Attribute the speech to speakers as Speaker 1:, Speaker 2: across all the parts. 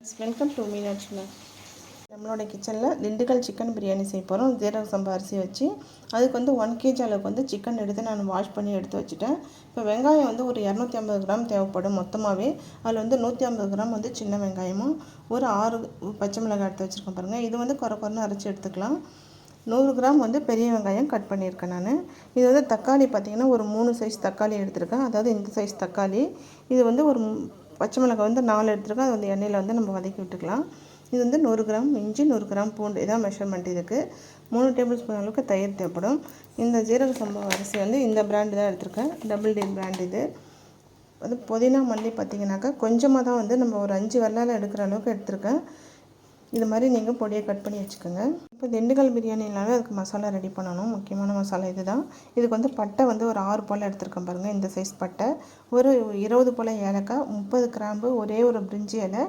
Speaker 1: Welcome to Meenakshi நம்மளோட கிச்சனில் Dindigul chicken biryani செய்ய போகிறோம் ஜீரக சம்பா அரிசி வச்சு அதுக்கு வந்து ஒன் கேஜி அளவுக்கு வந்து சிக்கன் எடுத்து நான் வாஷ் பண்ணி எடுத்து வச்சுட்டேன். இப்போ வெங்காயம் வந்து ஒரு இரநூத்தி ஐம்பது கிராம் தேவைப்படும் மொத்தமாகவே அதில் வந்து நூற்றி ஐம்பது கிராம் வந்து சின்ன வெங்காயமும் ஒரு ஆறு பச்சை மிளகாய் எடுத்து வச்சுருக்கேன் பாருங்கள் இது வந்து குறை குறைன்னு அரைச்சி எடுத்துக்கலாம். நூறு கிராம் வந்து பெரிய வெங்காயம் கட் பண்ணியிருக்கேன் நான். இது வந்து தக்காளி பார்த்திங்கன்னா ஒரு மூணு சைஸ் தக்காளி எடுத்திருக்கேன். அதாவது இந்த சைஸ் தக்காளி. இது வந்து ஒரு பச்சை மிளகாய் வந்து நாலு எடுத்துருக்கோம். அது வந்து எண்ணெயில் வந்து நம்ம வதக்கி விட்டுக்கலாம். இது வந்து நூறு கிராம் இஞ்சி நூறு கிராம் பூண்டு இதான் மெஷர்மெண்ட் இதுக்கு. மூணு டேபிள் ஸ்பூன் அளவுக்கு தயிர் தேவைப்படும். இந்த ஜீரக சம்பவம் அரிசி வந்து இந்த பிராண்டு தான் எடுத்திருக்கேன். டபுள் டி பிராண்ட் இது. அது புதினா மல்லி பார்த்திங்கனாக்கா கொஞ்சமாக தான் வந்து நம்ம ஒரு அஞ்சு வெள்ளால் எடுக்கிற அளவுக்கு எடுத்திருக்கேன். இது மாதிரி நீங்கள் பொடியை கட் பண்ணி வச்சுக்கோங்க. இப்போ திண்டுக்கல் பிரியாணினாலே அதுக்கு மசாலா ரெடி பண்ணணும். முக்கியமான மசாலா இது தான் இதுக்கு வந்து பட்டை வந்து ஒரு ஆறு போல் எடுத்துருக்கேன் பாருங்கள் இந்த சைஸ் பட்டை. ஒரு இருபது போல் ஏலக்காய் முப்பது கிராம்பு ஒரே ஒரு பிரிஞ்சி இலை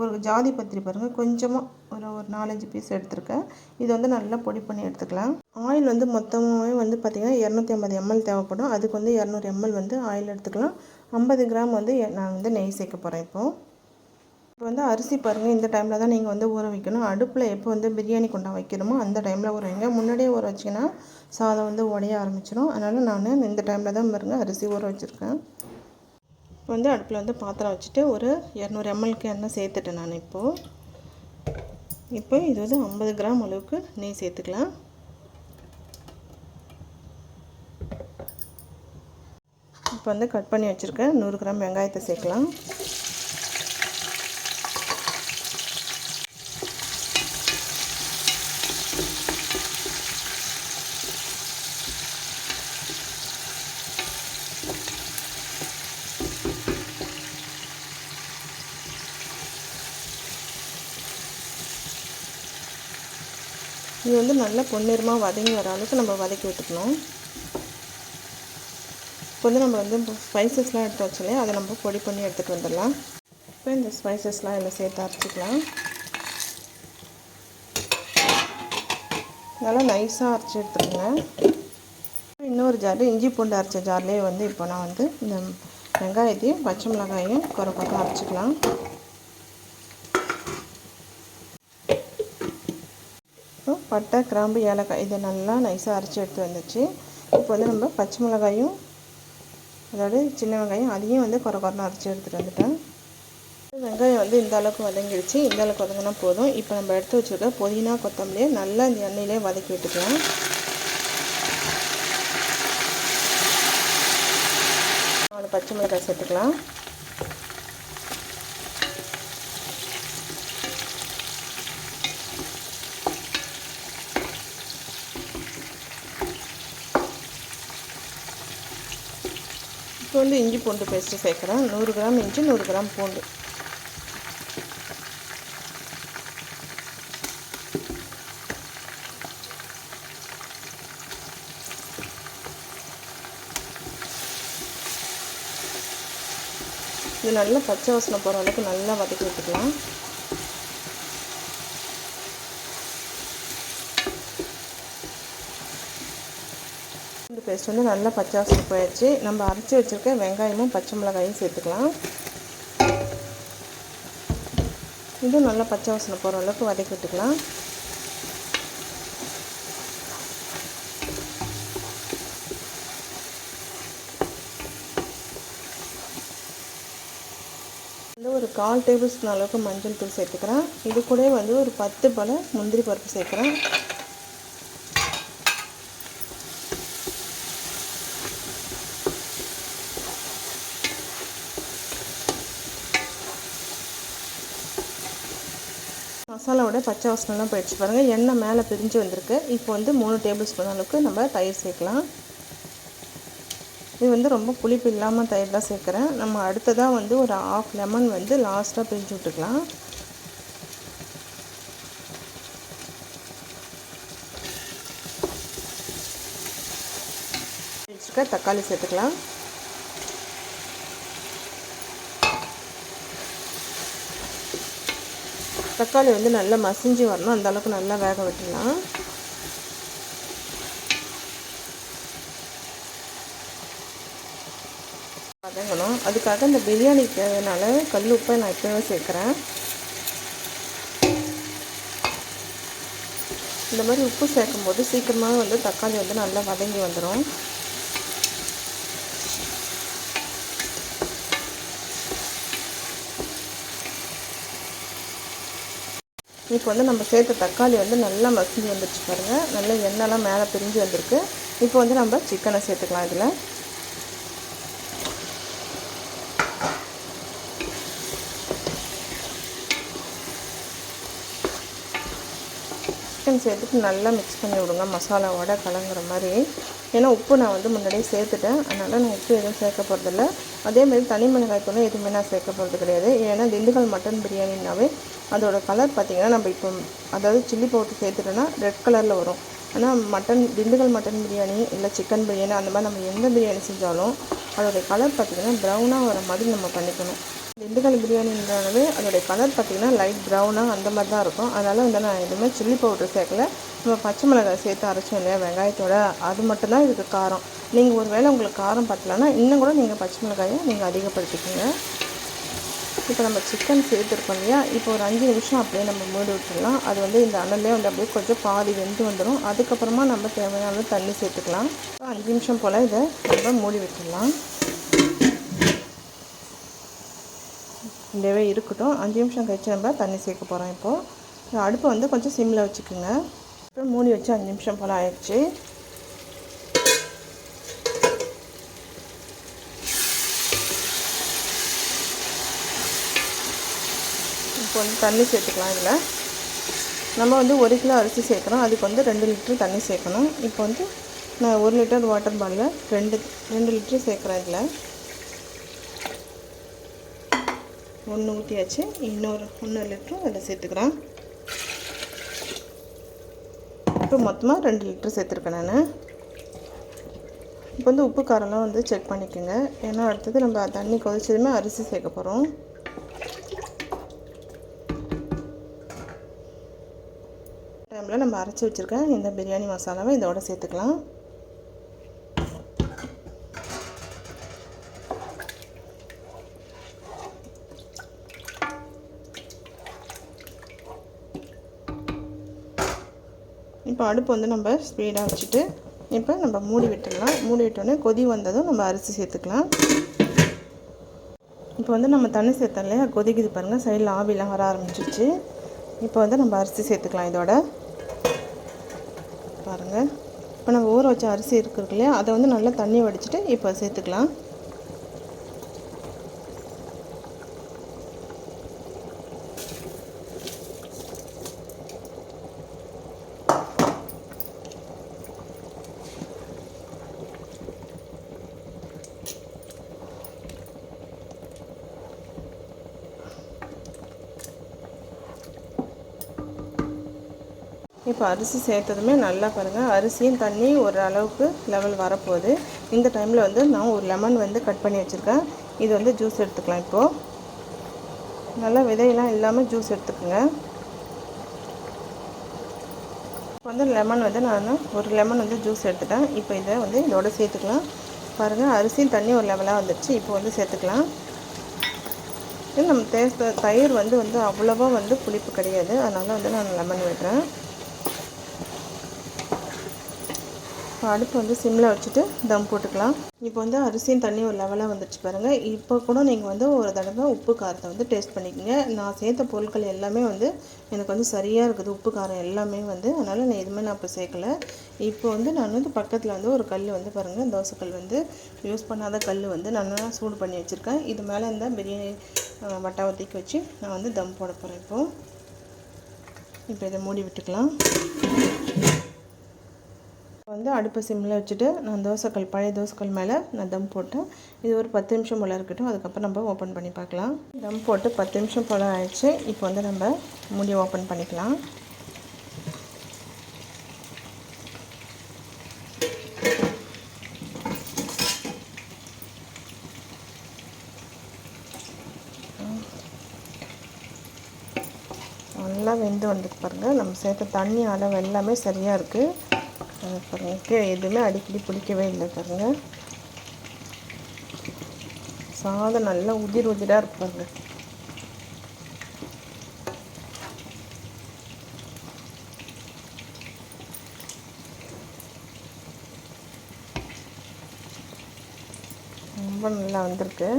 Speaker 1: ஒரு ஜாதி பத்திரி பாருங்கள் கொஞ்சமாக ஒரு ஒரு நாலஞ்சு பீஸ் எடுத்திருக்கேன். இது வந்து நல்லா பொடி பண்ணி எடுத்துக்கலாம். ஆயில் வந்து மொத்தமாகவே வந்து பார்த்திங்கன்னா இரநூத்தி ஐம்பது எம்எல் தேவைப்படும். அதுக்கு வந்து இரநூறு எம்எல் வந்து ஆயில் எடுத்துக்கலாம். ஐம்பது கிராம் வந்து நான் வந்து நெய் சேர்க்க போகிறேன் இப்போது இப்போ வந்து அரிசி பாருங்கள் இந்த டைமில் தான் நீங்கள் வந்து ஊற வைக்கணும். அடுப்பில் எப்போ வந்து பிரியாணி கொண்டா வைக்கிறோமோ அந்த டைமில் ஊற வைங்க முன்னாடியே ஊற வச்சிங்கன்னா சாதம் வந்து உடைய ஆரம்பிச்சிடும் அதனால் நான் இந்த டைமில் தான் பாருங்கள் அரிசி ஊற வச்சுருக்கேன். இப்போ வந்து அடுப்பில் வந்து பாத்திரம் வச்சுட்டு ஒரு இரநூறு எம்எல்க்கு எண்ணெய் சேர்த்துட்டேன் நான் இப்போது இப்போ இது வந்து ஐம்பது கிராம் அளவுக்கு நெய் சேர்த்துக்கலாம். இப்போ வந்து கட் பண்ணி வச்சுருக்கேன். நூறு கிராம் வெங்காயத்தை சேர்க்கலாம். இது வந்து நல்லா பொன்னிறமாக வதங்கி வர அளவுக்கு நம்ம வதக்கி விட்டுக்கணும். இப்போ வந்து நம்ம வந்து ஸ்பைசஸ்லாம் எடுத்து வச்சோலே அதை நம்ம பொடி பண்ணி எடுத்துகிட்டு வந்துடலாம். இப்போ இந்த ஸ்பைசஸ்லாம் இதில் சேர்த்து அரைச்சிக்கலாம். நல்லா நைஸாக அரைச்சி எடுத்துக்கோங்க. இன்னொரு ஜார் இஞ்சி பூண்டு அரைச்ச ஜார்லேயே வந்து இப்போ நான் வந்து இந்த வெங்காயத்தையும் பச்சை மிளகாயும் குறை குறை அரைச்சிக்கலாம். பட்டை கிராம்பு ஏலக்காய் இதை நல்லா நைஸாக அரைச்சி எடுத்து வந்துச்சு. இப்போ வந்து நம்ம பச்சை மிளகாயும் அதாவது சின்ன வெங்காயம் அதையும் வந்து குறை குறைனா அரைச்சி எடுத்துகிட்டு வந்துட்டேன். வெங்காயம் வந்து இந்த அளவுக்கு வதங்கிடுச்சு. இந்த அளவுக்கு வதங்கினா போதும். இப்போ நம்ம எடுத்து வச்சுருக்க புதினா கொத்தமல்லியை நல்லா இந்த எண்ணெயிலே வதக்கி விட்டுக்கலாம். நாலு பச்சை மிளகாய் சேர்த்துக்கலாம். இப்போ வந்து இஞ்சி பூண்டு பேஸ்ட்டு சேர்க்குறேன். நூறு கிராம் இஞ்சி நூறு கிராம் பூண்டு. இது நல்லா பச்சை வாசனை போகிற அளவுக்கு நல்லா வதக்கி விட்டுக்கலாம். பேஸ்ட் வந்து நல்லா பச்சை வாசனை போயிடுச்சு. நம்ம அரைச்சி வச்சுருக்க வெங்காயமும் பச்சை மிளகாயும் சேர்த்துக்கலாம். இதுவும் நல்லா பச்சை வாசனை போகிற அளவுக்கு வதக்கி விட்டுக்கலாம். வந்து ஒரு கால் டேபிள் ஸ்பூன் அளவுக்கு மஞ்சள் தூள் சேர்த்துக்கிறேன். இது கூட வந்து ஒரு பத்து பல முந்திரி பருப்பு சேர்க்குறேன். மசாலாவோட பச்சை வாசனெலாம் போயிடுச்சு. பாருங்கள் எண்ணெய் மேலே பிரிஞ்சு வந்திருக்கு. இப்போ வந்து மூணு டேபிள் ஸ்பூன் அளவுக்கு நம்ம தயிர் சேர்க்கலாம். இது வந்து ரொம்ப புளிப்பு இல்லாமல் தயிர் தான் சேர்க்குறேன். நம்ம அடுத்ததாக வந்து ஒரு ஆஃப் லெமன் வந்து லாஸ்ட்டாக பிரிஞ்சு விட்டுக்கலாம். தக்காளி சேர்த்துக்கலாம். தக்காளி வந்து நல்லா மசிஞ்சு வரணும். அந்தளவுக்கு நல்லா வேக விட்டுடலாம். வதங்கணும். அதுக்காக இந்த பிரியாணி தேவைனால கல் உப்பை நான் இப்போவே சேர்க்குறேன். இந்த மாதிரி உப்பு சேர்க்கும்போது சீக்கிரமாக வந்து தக்காளி வந்து நல்லா வதங்கி வந்துடும் இப்போ வந்து நம்ம சேர்த்த தக்காளி வந்து நல்லா மசிஞ்சு வந்துருச்சு பாருங்கள் நல்லா எண்ணெய்லாம் மேலே பிரிஞ்சு வந்திருக்கு. இப்போ வந்து நம்ம சிக்கனை சேர்த்துக்கலாம் இதில். சிக்கன் சேர்த்துட்டு நல்லா மிக்ஸ் பண்ணி விடுங்க. மசாலாவோட கலங்குற மாதிரி. ஏன்னா உப்பு நான் வந்து முன்னாடியே சேர்த்துட்டேன். அதனால் நான் உப்பு எதுவும் சேர்க்க போகிறதில்ல அதேமாதிரி தனி மிளகாய் தூளும் எதுவுமே நான் சேர்க்க போகிறது கிடையாது. ஏன்னா திண்டுக்கல் மட்டன் பிரியாணினாவே அதோட கலர் பார்த்திங்கன்னா நம்ம இப்போ அதாவது சில்லி பவுடர் சேர்த்துட்டோன்னா ரெட் கலரில் வரும். ஆனால் மட்டன் திண்டுக்கல் மட்டன் பிரியாணி இல்லை சிக்கன் பிரியாணி அந்த மாதிரி நம்ம எந்த பிரியாணி செஞ்சாலும் அதோடைய கலர் பார்த்திங்கன்னா ப்ரௌனாக வர மாதிரி நம்ம பண்ணிக்கணும். திண்டுக்கல் பிரியாணின்றாலே அதோடைய கலர் பார்த்திங்கன்னா லைட் ப்ரௌனாக அந்த மாதிரி தான் இருக்கும். அதனால் வந்து நான் எதுவுமே சில்லி பவுடர் சேர்க்கல. நம்ம பச்சை மிளகாய் சேர்த்து அரைச்சோம் இல்லையா வெங்காயத்தோட அது மட்டும்தான் இதுக்கு காரம். நீங்கள் ஒரு வேளை உங்களுக்கு காரம் பத்தலைன்னா இன்னும் கூட நீங்கள் பச்சை மிளகாயை நீங்கள் அதிகப்படுத்திக்கோங்க. இப்போ நம்ம சிக்கன் சேர்த்துருக்கோம் இல்லையா இப்போ ஒரு அஞ்சு நிமிஷம் அப்படியே நம்ம மூடி விட்டுடலாம் அது வந்து இந்த அனல்லே வந்து அப்படியே கொஞ்சம் பாதி வெந்து வந்துடும் அதுக்கப்புறமா நம்ம தேவையான தண்ணி சேர்த்துக்கலாம். அஞ்சு நிமிஷம் போல் இதை நம்ம மூடி விட்டுடலாம் இப்படியே இருக்கட்டும். அஞ்சு நிமிஷம் கழிச்சு நம்ம தண்ணி சேர்க்க போகிறோம் இப்போது அடுப்பை வந்து கொஞ்சம் சிம்மில் வச்சுக்கோங்க. அப்புறம் மூடி வச்சு அஞ்சு நிமிஷம் போல் ஆயிடுச்சு. இப்போ வந்து தண்ணி சேர்த்துக்கலாம் இதில். நம்ம வந்து ஒரு கிலோ அரிசி சேர்க்குறோம் அதுக்கு வந்து ரெண்டு லிட்டர் தண்ணி சேர்க்கணும். இப்போ வந்து நான் ஒரு லிட்டர் வாட்டர் பாலில் ரெண்டு ரெண்டு லிட்டர் சேர்க்குறேன் இதில். ஒன்று ஊற்றியாச்சு இன்னொரு இன்னொரு லிட்டரும் அதில் சேர்த்துக்கிறேன். இப்போ மொத்தமாக ரெண்டு லிட்டர் சேர்த்துருக்கேன் நான். இப்போ வந்து உப்பு காரம்லாம் வந்து செக் பண்ணிக்கோங்க. ஏன்னா அடுத்தது நம்ம தண்ணி கொதிச்சதுமே அரிசி சேர்க்க போகிறோம் டைமில் நம்ம அரைச்சி வச்சுருக்கேன் இந்த பிரியாணி மசாலாவை இதோட சேர்த்துக்கலாம். இப்போ அடுப்பு வந்து நம்ம ஸ்பீடாக வச்சுட்டு இப்போ நம்ம மூடி விட்டுடலாம். மூடி விட்டோடனே கொதி வந்ததும் நம்ம அரிசி சேர்த்துக்கலாம். இப்போ வந்து நம்ம தண்ணி சேர்த்தோம் இல்லையா? கொதிக்குது பாருங்கள் சைடில் ஆவிலாம் வர ஆரம்பிச்சிருச்சு. இப்போ வந்து நம்ம அரிசி சேர்த்துக்கலாம் இதோட. பாருங்கள் இப்போ நம்ம ஊற வச்ச அரிசி இருக்குது இல்லையா? அதை வந்து நல்லா தண்ணி வடிச்சிட்டு இப்போ சேர்த்துக்கலாம். இப்போ அரிசி சேர்த்ததுமே நல்லா பாருங்கள் அரிசியும் தண்ணி ஒரு அளவுக்கு லெவல் வரப்போகுது. இந்த டைமில் வந்து நான் ஒரு லெமன் வந்து கட் பண்ணி வச்சுருக்கேன். இது வந்து ஜூஸ் எடுத்துக்கலாம் இப்போது நல்லா விதையெல்லாம் இல்லாமல் ஜூஸ் எடுத்துக்கோங்க. இப்போ வந்து லெமன் வந்து நான் ஒரு லெமன் வந்து ஜூஸ் எடுத்துட்டேன். இப்போ இதை வந்து இதோட சேர்த்துக்கலாம். பாருங்கள் அரிசியும் தண்ணி ஒரு லெவலாக வந்துடுச்சு இப்போ வந்து சேர்த்துக்கலாம். நம்ம தேச தயிர் வந்து வந்து அவ்வளோவா வந்து புளிப்பு கிடையாது. அதனால் வந்து நான் லெமன் விடுறேன். இப்போ அடுப்பு வந்து சிம்மில் வச்சுட்டு தம் போட்டுக்கலாம். இப்போ வந்து அரிசியும் தண்ணி ஒரு லெவலாக வந்துடுச்சு பாருங்கள் இப்போ கூட நீங்கள் வந்து ஒரு தடவை உப்பு காரத்தை வந்து டேஸ்ட் பண்ணிக்கோங்க. நான் சேர்த்த பொருட்கள் எல்லாமே வந்து எனக்கு வந்து சரியாக இருக்குது. உப்பு காரம் எல்லாமே வந்து அதனால் நான் எதுவுமே நான் இப்போ சேர்க்கலை. இப்போ வந்து நான் வந்து பக்கத்தில் வந்து ஒரு கல் வந்து பாருங்கள் தோசைக்கல் வந்து யூஸ் பண்ணாத கல் வந்து நான் சூடு பண்ணி வச்சுருக்கேன். இது மேலே இந்த பிரியாணி வட்டாவத்திக்கு வச்சு நான் வந்து தம் போட போகிறேன் இப்போது இப்போ இதை மூடி விட்டுக்கலாம். வந்து அடுப்பை சிம்மில் வச்சுட்டு நான் தோசைக்கல் பழைய தோசைக்கல் மேலே நான் தம் போட்டேன் இது ஒரு பத்து நிமிஷம் போல் இருக்கட்டும். அதுக்கப்புறம் நம்ம ஓப்பன் பண்ணி பார்க்கலாம். தம் போட்டு பத்து நிமிஷம் போல் ஆயிடுச்சு. இப்போ வந்து நம்ம மூடி ஓப்பன் பண்ணிக்கலாம். நல்லா வெந்து வந்துட்டு பாருங்கள் நம்ம சேர்த்த தண்ணி அளவு எல்லாமே சரியாக இருக்குது பாருங்கள் பாருங்கள் கீழே எதுவுமே அடிக்கடி பிடிக்கவே இல்லை பாருங்கள் சாதம் நல்லா உதிர் உதிராக இருப்பாங்க. ரொம்ப நல்லா வந்திருக்கு.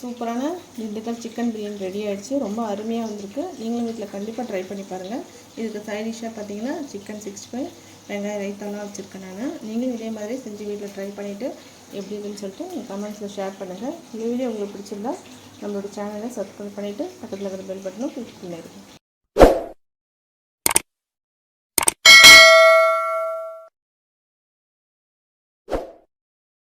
Speaker 1: சூப்பரான திண்டுக்கல் சிக்கன் பிரியாணி ரெடி ஆகிடுச்சு ரொம்ப அருமையாக வந்திருக்கு. நீங்களும் வீட்டில் கண்டிப்பாக ட்ரை பண்ணி பாருங்கள் இதுக்கு சைட் டிஷ்ஷாக பார்த்தீங்கன்னா சிக்கன் சிக்ஸ்டி ஃபைவ் வெங்காயம் ரைத்தாலாம் வச்சுருக்கேன் நான். நீங்களும் இதே மாதிரி செஞ்சு வீட்டில் ட்ரை பண்ணிவிட்டு எப்படி இருக்குன்னு சொல்லிட்டு நீங்கள் கமெண்ட்ஸில் ஷேர் பண்ணுங்கள் இந்த வீடியோ உங்களுக்கு பிடிச்சிருந்தா நம்மளோட சேனலை சப்ஸ்கிரைப் பண்ணிவிட்டு பக்கத்தில் இருக்கிற பெல் பட்டனும் கிளிக் பண்ணிடுங்க.